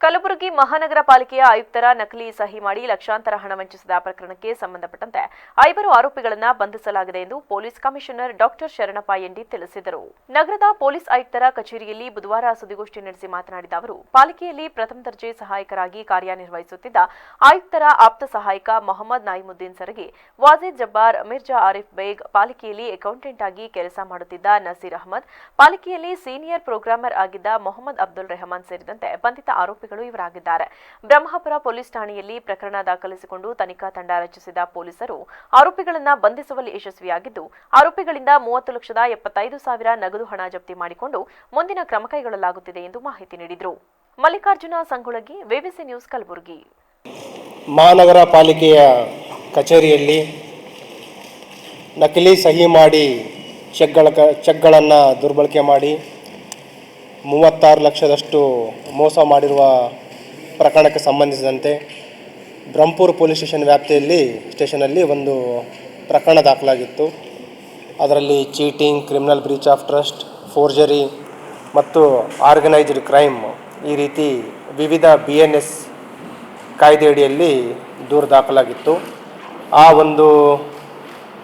ಕಲಬುರಗಿ ಮಹಾನಗರ ಪಾಲಿಕೆಯ ಆಯುಕ್ತರ ನಕಲಿ ಸಹಿ ಮಾಡಿ ಲಕ್ಷಾಂತರ ಹಣ ವಂಚಿಸಿದ ಪ್ರಕರಣಕ್ಕೆ ಸಂಬಂಧಪಟ್ಟಂತೆ ಐವರು ಆರೋಪಿಗಳನ್ನು ಬಂಧಿಸಲಾಗಿದೆ ಎಂದು police commissioner doctor Sharanappa MD ತಿಳಿಸಿದರು. ನಗರದ ಪೊಲೀಸ್ ಆಯುಕ್ತರ ಕಚೇರಿಯಲ್ಲಿ ಬುಧವಾರ ಸುದ್ದಿಗೋಷ್ಠಿ ನಡೆಸಿ ಮಾತನಾಡಿದ ಅವರು, ಪಾಲಿಕೆಯಲ್ಲಿ ಪ್ರಥಮ ದರ್ಜೆ ಸಹಾಯಕರಾಗಿ ಕಾರ್ಯನಿರ್ವಹಿಸುತ್ತಿದ್ದ ಆಯುಕ್ತರ ಆಪ್ತ ಸಹಾಯಕ ಮೊಹಮ್ಮದ್ ನಾಯಿಮುದ್ದೀನ್ ಸರಗಿ ವಾಜಿದ್ ಜಬ್ಬಾರ್, ಮಿರ್ಜಾ ಆರಿಫ್ ಬೇಗ್ ಪಾಲಿಕೆಯಲ್ಲಿ ಅಕೌಂಟೆಂಟ್ ಆಗಿ ಕೆಲಸ ಮಾಡುತ್ತಿದ್ದ ನಸೀರ್ ಅಹಮದ್, ಪಾಲಿಕೆಯಲ್ಲಿ ಸೀನಿಯರ್ ಪ್ರೋಗ್ರಾಮರ್ ಆಗಿದ್ದ ಮೊಹಮ್ಮದ್ ಅಬ್ದುಲ್ ರೆಹಮಾನ್ ಸೇರಿದಂತೆ ಬಂಧಿತ ಆರೋಪಿಗಳು ಇವರಾಗಿದ್ದಾರೆ. ಬ್ರಹ್ಮಪುರ ಪೊಲೀಸ್ ಠಾಣೆಯಲ್ಲಿ ಪ್ರಕರಣ ದಾಖಲಿಸಿಕೊಂಡು ತನಿಖಾ ತಂಡ ರಚಿಸಿದ ಪೊಲೀಸರು ಆರೋಪಿಗಳನ್ನ ಬಂಧಿಸುವಲ್ಲಿ ಯಶಸ್ವಿಯಾಗಿದ್ದು, ಆರೋಪಿಗಳಿಂದ ಮೂವತ್ತು ಲಕ್ಷದ ಎಪ್ಪತ್ತೈದು ಸಾವಿರ ನಗದು ಹಣ ಜಪ್ತಿ ಮಾಡಿಕೊಂಡು ಮುಂದಿನ ಕ್ರಮ ಕೈಗೊಳ್ಳಲಾಗುತ್ತಿದೆ ಎಂದು ಮಾಹಿತಿ ನೀಡಿದರು. Mallikarjuna Sangolagi VVC news Kalaburagi. ಮಹಾನಗರ ಪಾಲಿಕೆಯ ಕಚೇರಿಯಲ್ಲಿ ನಕಲಿ ಸಹಿ ಮಾಡಿ ಚೆಕ್ಗಳ ಚೆಕ್ಗಳನ್ನು ದುರ್ಬಳಕೆ ಮಾಡಿ ಮೂವತ್ತಾರು ಲಕ್ಷದಷ್ಟು ಮೋಸ ಮಾಡಿರುವ ಪ್ರಕರಣಕ್ಕೆ ಸಂಬಂಧಿಸಿದಂತೆ ಬ್ರಹ್ಮಪುರ ಪೊಲೀಸ್ ಸ್ಟೇಷನ್ ವ್ಯಾಪ್ತಿಯಲ್ಲಿ ಸ್ಟೇಷನಲ್ಲಿ ಒಂದು ಪ್ರಕರಣ ದಾಖಲಾಗಿತ್ತು. ಅದರಲ್ಲಿ cheating, criminal breach of trust, forgery ಮತ್ತು ಆರ್ಗನೈಸ್ಡ್ ಕ್ರೈಮ್ ಈ ರೀತಿ ವಿವಿಧ ಬಿ ಎನ್ ಎಸ್ ಕಾಯ್ದೆಯಡಿಯಲ್ಲಿ ದೂರು ದಾಖಲಾಗಿತ್ತು. ಆ ಒಂದು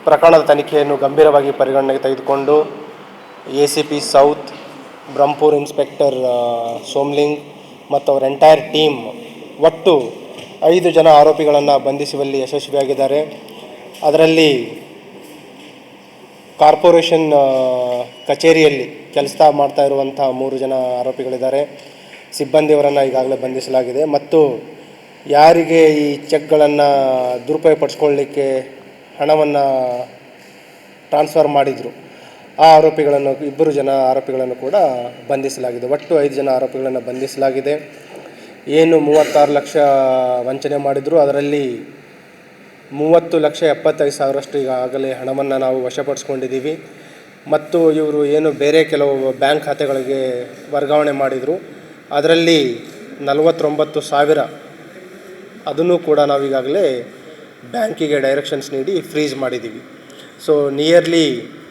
ಪ್ರಕರಣದ ತನಿಖೆಯನ್ನು ಗಂಭೀರವಾಗಿ ಪರಿಗಣನೆಗೆ ತೆಗೆದುಕೊಂಡು A C P south Brahmapur inspector Somling ಮತ್ತು ಅವರ ಎಂಟೈರ್ ಟೀಮ್ ಒಟ್ಟು ಐದು ಜನ ಆರೋಪಿಗಳನ್ನು ಬಂಧಿಸುವಲ್ಲಿ ಯಶಸ್ವಿಯಾಗಿದ್ದಾರೆ. ಅದರಲ್ಲಿ ಕಾರ್ಪೊರೇಷನ್ ಕಚೇರಿಯಲ್ಲಿ ಕೆಲಸ ಮಾಡ್ತಾ ಇರುವಂಥ ಮೂರು ಜನ ಆರೋಪಿಗಳಿದ್ದಾರೆ. ಸಿಬ್ಬಂದಿಯವರನ್ನು ಈಗಾಗಲೇ ಬಂಧಿಸಲಾಗಿದೆ. ಮತ್ತು ಯಾರಿಗೆ ಈ ಚೆಕ್ಗಳನ್ನು ದುರುಪಯೋಗಪಡಿಸ್ಕೊಳ್ಳಿಕ್ಕೆ ಹಣವನ್ನು ಟ್ರಾನ್ಸ್ಫರ್ ಮಾಡಿದರು? ಆ ಆರೋಪಿಗಳನ್ನು, ಇಬ್ಬರು ಜನ ಆರೋಪಿಗಳನ್ನು ಕೂಡ ಬಂಧಿಸಲಾಗಿದೆ. ಒಟ್ಟು ಐದು ಜನ ಆರೋಪಿಗಳನ್ನು ಬಂಧಿಸಲಾಗಿದೆ. ಏನು ಮೂವತ್ತಾರು ಲಕ್ಷ ವಂಚನೆ ಮಾಡಿದರು. ಅದರಲ್ಲಿ ಮೂವತ್ತು ಲಕ್ಷ ಎಪ್ಪತ್ತೈದು ಸಾವಿರಷ್ಟು ಈಗಾಗಲೇ ಹಣವನ್ನು ನಾವು ವಶಪಡಿಸ್ಕೊಂಡಿದ್ದೀವಿ. ಮತ್ತು ಇವರು ಏನು ಬೇರೆ ಕೆಲವು ಬ್ಯಾಂಕ್ ಖಾತೆಗಳಿಗೆ ವರ್ಗಾವಣೆ ಮಾಡಿದರು. ಅದರಲ್ಲಿ ನಲವತ್ತೊಂಬತ್ತು ಸಾವಿರ ಅದನ್ನು ಕೂಡ ನಾವೀಗಾಗಲೇ ಬ್ಯಾಂಕಿಗೆ ಡೈರೆಕ್ಷನ್ಸ್ ನೀಡಿ ಫ್ರೀಜ್ ಮಾಡಿದ್ದೀವಿ. So nearly